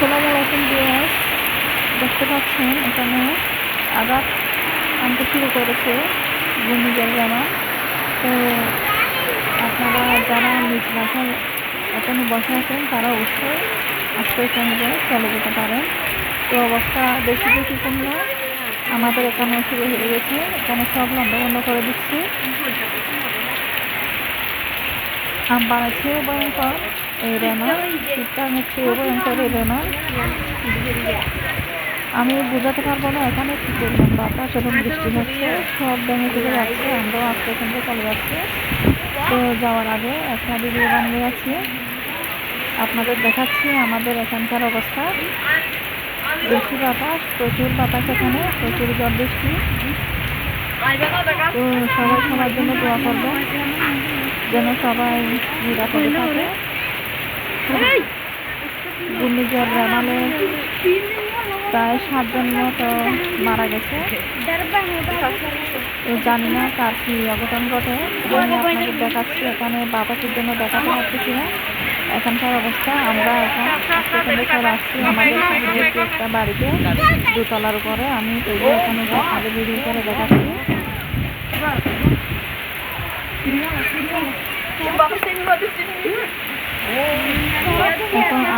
আসসালামু আলাইকুম ভিউয়ার্স দেখতে পাচ্ছেন এখানে আঘাত আনতে শুরু করেছে ঘূর্ণিঝড় জামা। তো আপনারা যারা নিজ বাসায় এখানে বসে আছেন, তারা অবশ্যই আশ্রয় কেন্দ্রে চলে যেতে পারেন। তো অবস্থা বেশি ঝুঁকিপূর্ণ আমাদের এখানে শুরু হয়ে গেছে। এখানে সব বন্ধ বন্ধ করে দিচ্ছি। আম আছে ভয়ঙ্কর। রেমা শীতকাল হচ্ছে ভয়ঙ্কর রেমা আমি বোঝাতে পারব না এখানে কি পরিমাণ বাতাস এবং বৃষ্টি হচ্ছে। সব ভেঙে চলে যাচ্ছে, আমরাও আস্তে আস্তে চলে যাচ্ছি। তো যাওয়ার আগে একটা ভিডিও বানিয়ে যাচ্ছি আপনাদের দেখাচ্ছি আমাদের এখানকার অবস্থা। বেশি বাতাস, প্রচুর বাতাস এখানে, প্রচুর ঝড় বৃষ্টি। তো সবাই সবার জন্য দোয়া করব যেন সবাই নিরাপদে থাকে। ঘূর্ণিঝড় রেমালে প্রায় সাতজন মতো মারা গেছে। জানি না কার কি অঘটন ঘটে। আমি আপনাদের দেখাচ্ছি এখানে বাবাকের জন্য দেখাতে পারতেছি না। এখানকার অবস্থা আমরা এখন সেখানে চলে আসছি আমাদের একটা বাড়িতে দোতলার উপরে। আমি যে এখানে আপনাদের ভিডিও করে দেখাচ্ছি। এখন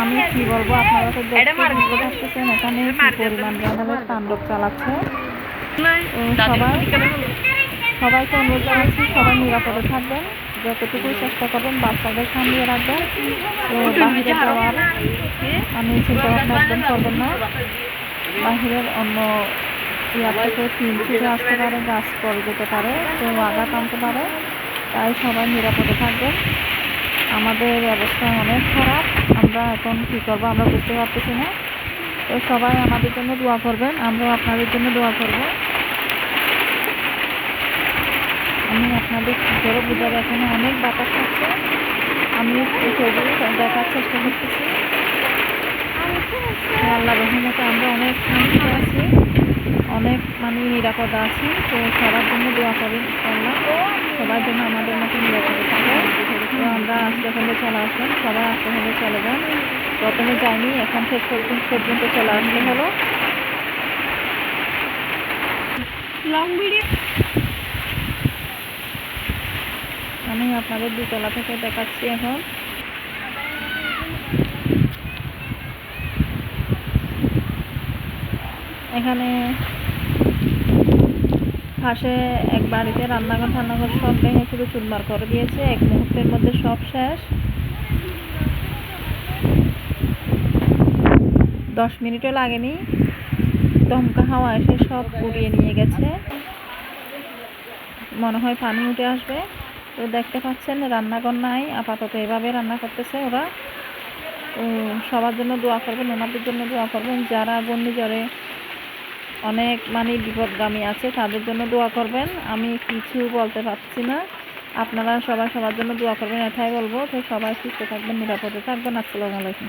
আমি কি বলব? আপনারা তো দেখতে এখানে পরিমাণ তাণ্ডব চালাচ্ছে। সবাই সবাইকে অনুরোধ জানাচ্ছি সবাই নিরাপদে থাকবেন। যতটুকু চেষ্টা করবেন বাচ্চাদের সামলিয়ে রাখবেন। তো বাহিরে যাওয়ার আমি চিন্তা ভাবনা একদম করবেন না। বাহিরের অন্য ইয়ার থেকে টিন ছুটে আসতে পারে গাছ পড়ে যেতে পারে তো আঘাত আনতে পারে। তাই সবাই নিরাপদে থাকবেন। আমাদের অবস্থা অনেক খারাপ। আমরা এখন কী করব? আমরা বুঝতে পারতেছি না। তো সবাই আমাদের জন্য দোয়া করবেন। আমরাও আপনাদের জন্য দোয়া করব। আমি আপনাদের কী করে বোঝাবো এখানে অনেক বাতাস থাকছে আমি ছবি দেখার চেষ্টা করতেছি। আল্লাহ রহিমতে আমরা অনেক শান্তিতে আছি অনেক মানে নিরাপদে আছি তো সবার জন্য দোয়া করি আল্লাহ। সবার জন্য আমাদের মতো নিরাপদে থাকে তো আমরা আস্তে হলে চলে আসলাম। সবাই আস্তে হলে চলে যান। প্রথমে যাইনি এখন শেষ পর্যন্ত চলে আসতে হলো। লং ভিডিও আমি আপনাদের দুতলা থেকে দেখাচ্ছি এখন। এখানে পাশে এক বাড়িতে রান্নাঘর টান্নাঘর সব ভেঙে পুরো চুরমার করে দিয়েছে। এক মুহূর্তের মধ্যে সব শেষ। দশ মিনিটও লাগেনি। দমকা হাওয়া এসে সব উড়িয়ে নিয়ে গেছে। মনে হয় পানি উঠে আসবে। তো দেখতে পাচ্ছেন, রান্নাঘর নাই। আপাতত এভাবে রান্না করতেছে ওরা। সবার জন্য দোয়া করবেন, ওনাদের জন্য দোয়া করবেন। যারা ঘূর্ণিঝড়ে অনেক মানে বিপদগামী আছে, তাদের জন্য দোয়া করবেন। আমি কিছু বলতে পারছি না। আপনারা সবাই সবার জন্য দোয়া করবেন, এটাই বলব তো সবাই সুস্থ থাকবেন, নিরাপদে থাকবেন। আসসালামু আলাইকুম।